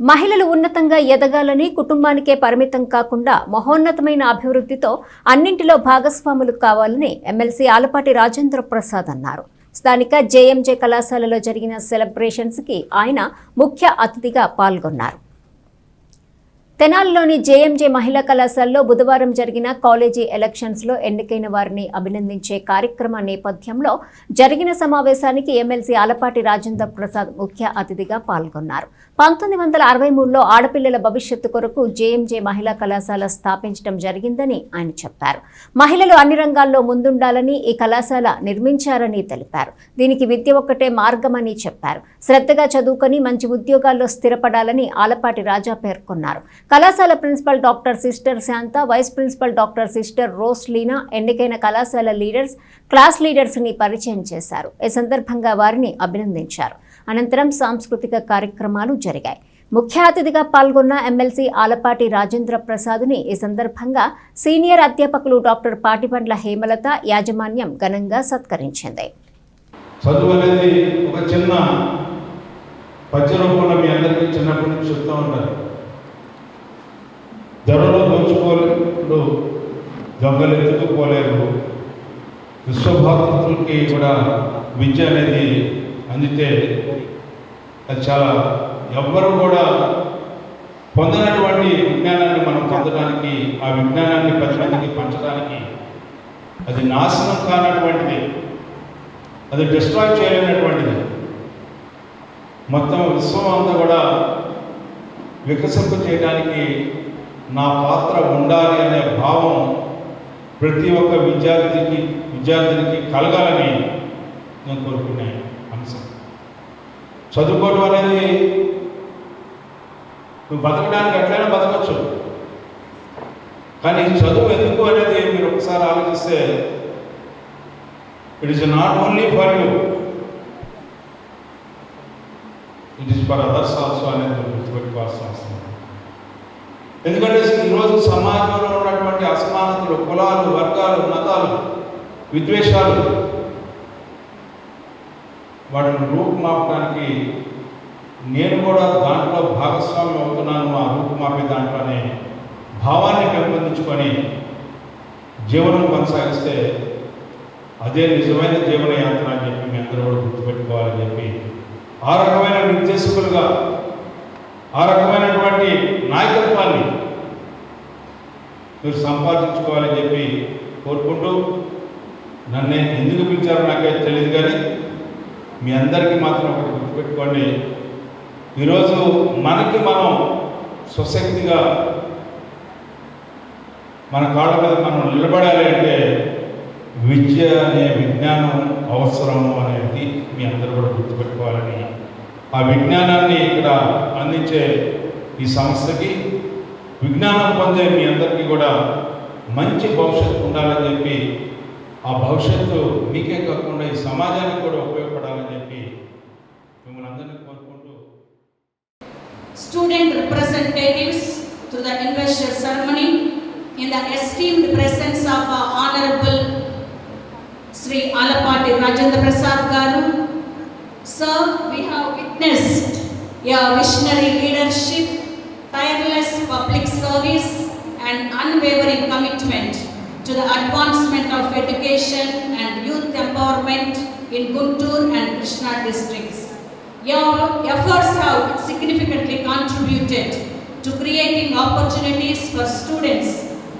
మహిళలు ఉన్నతంగా ఎదగాలని కుటుంబానికే పరిమితం కాకుండా మహోన్నతమైన అభివృద్ధితో అన్నింటిలో భాగస్వాములు కావాలని ఎమ్మెల్సీ ఆలపాటి రాజేంద్ర ప్రసాద్ అన్నారు. స్థానిక జేఎంజే కళాశాలలో జరిగిన సెలబ్రేషన్స్కి ఆయన ముఖ్య అతిథిగా పాల్గొన్నారు. తెనాలిలోని జేఎంజే మహిళా కళాశాలలో బుధవారం జరిగిన కాలేజీ ఎలక్షన్స్లో ఎన్నికైన వారిని అభినందించే కార్యక్రమ నేపథ్యంలో జరిగిన సమావేశానికి ఎమ్మెల్సీ ఆలపాటి రాజేంద్ర ప్రసాద్ ముఖ్య అతిథిగా పాల్గొన్నారు. పంతొమ్మిది వందల అరవై మూడులో ఆడపిల్లల భవిష్యత్తు కొరకు జేఎంజే మహిళా కళాశాల స్థాపించడం జరిగిందని ఆయన చెప్పారు. మహిళలు అన్ని రంగాల్లో ముందుండాలని ఈ కళాశాల నిర్మించారని తెలిపారు. దీనికి విద్య ఒక్కటే మార్గమని చెప్పారు. శ్రద్ధగా చదువుకొని మంచి ఉద్యోగాల్లో స్థిరపడాలని ఆలపాటి రాజా పేర్కొన్నారు. కళాశాల principal doctor sister Shanta vice principal doctor sister Rose Leena ఎన్నికైన కళాశాల లీడర్స్ క్లాస్ లీడర్స్ని పరిచయం చేశారు. ఈ సందర్భంగా వారిని అభినందించారు. అనంతరం సాంస్కృతిక కార్యక్రమాలు జరిగాయి. ముఖ్య అతిథిగా పాల్గొన్న ఎమ్మెల్సీ ఆలపాటి రాజేంద్ర ప్రసాద్ని ఈ సందర్భంగా సీనియర్ అధ్యాపకులు డాక్టర్ పాటిబండ్ల హేమలత యాజమాన్యం ఘనంగా సత్కరించింది. చదువు అనేది ఒక చిన్న పద్య రూపంలో మీ అందరికీ చిన్నప్పటి నుంచి చెప్తూ ఉంటారు. దోచుకోలేరు దొంగలు ఎత్తుకుపోలేరు విశ్వభారతులకి కూడా విద్య అనేది అందితే అది చాలా ఎవ్వరు కూడా పొందినటువంటి విజ్ఞానాన్ని మనం పొందడానికి ఆ విజ్ఞానాన్ని పది మందికి పంచడానికి అది నాశనం కానటువంటిది. అది డిస్ట్రాక్ట్ చేయలేనటువంటిది. మొత్తం విశ్వం అంతా కూడా వికసింప చేయడానికి నా పాత్ర ఉండాలి అనే భావం ప్రతి ఒక్క విద్యార్థికి విద్యార్థినికి కలగాలని నేను కోరుకునే అంశం. చదువుకోవడం అనేది నువ్వు బతకడానికి ఎట్లయినా బతకచ్చు. కానీ చదువు ఎందుకు అనేది మీరు ఒకసారి ఆలోచిస్తే it is not only for you it is for others also అనేది గుర్తుపెట్టుకోవాల్సిన అవసరం. ఎందుకంటే ఈరోజు సమాజంలో ఉన్నటువంటి అసమానతలు కులాలు వర్గాలు మతాలు విద్వేషాలు వాటిని రూపుమాపడానికి నేను కూడా దాంట్లో భాగస్వామ్యం అవుతున్నాను ఆ రూపుమాపే దాంట్లో అనే భావాన్ని పెంపొందించుకొని జీవనం కొనసాగిస్తే అదే నిజమైన జీవనయాత్ర అని చెప్పి మీ అందరూ కూడా గుర్తుపెట్టుకోవాలని చెప్పి ఆ రకమైన నిర్దేశకులుగా ఆ రకమైనటువంటి నాయకత్వాన్ని మీరు సంపాదించుకోవాలని చెప్పి కోరుకుంటూ నన్ను ఎందుకు పిలిచారో నాకైతే తెలియదు కానీ మీ అందరికీ మాత్రం ఒకటి గుర్తుపెట్టుకోండి. ఈరోజు మనకి మనం స్వశక్తిగా మన కాళ్ళ మీద మనం నిలబడాలి అంటే విద్య అనే విజ్ఞానం అవసరము అనేది మీ అందరూ కూడా గుర్తుపెట్టుకోవాలని ఆ విజ్ఞానాన్ని ఇక్కడ అందించే ఈ సంస్థకి విజ్ఞానం పొందే మీ అందరికీ కూడా మంచి భవిష్యత్తు ఉండాలని చెప్పి ఆ భవిష్యత్తు మీకే కాకుండా ఈ సమాజానికి కూడా ఉపయోగపడాలని చెప్పి మిమ్మల్ని అందరినీ కోరుకుంటూ student representatives to the investor ceremony in the esteemed presence of honourable Shri Alapati Rajendra Prasad garu sir we have witnessed a visionary leadership tireless public service and unwavering commitment to the advancement of education and youth empowerment in Guntur and Krishna districts. Your efforts have significantly contributed to creating opportunities for students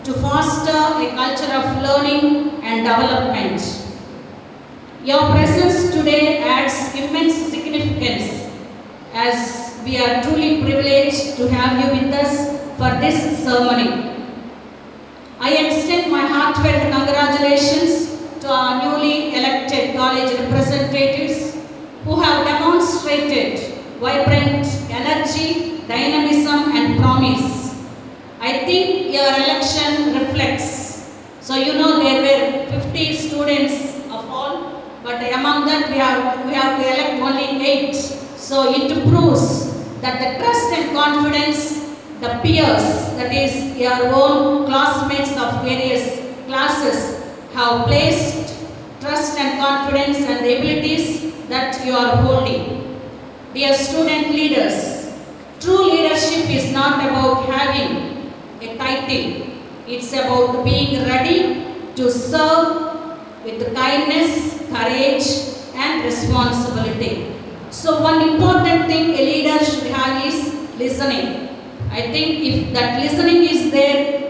to foster a culture of learning and development. Your presence today adds immense significance as we are truly privileged to have you with us for this ceremony. I extend my heartfelt congratulations to our newly elected college representatives who have demonstrated vibrant energy, dynamism, and promise. I think your election reflects. So, you know, there were 50 students of all, but among that, we have, we have to elect only eight. So, it proves that the trust and confidence the peers, that is, your own classmates of various classes, have placed trust and confidence and the abilities that you are holding. Dear student leaders, True leadership is not about having a title, it's about being ready to serve with kindness, courage, and responsibility. So, one important thing a leader should have is listening. I think if that listening is there,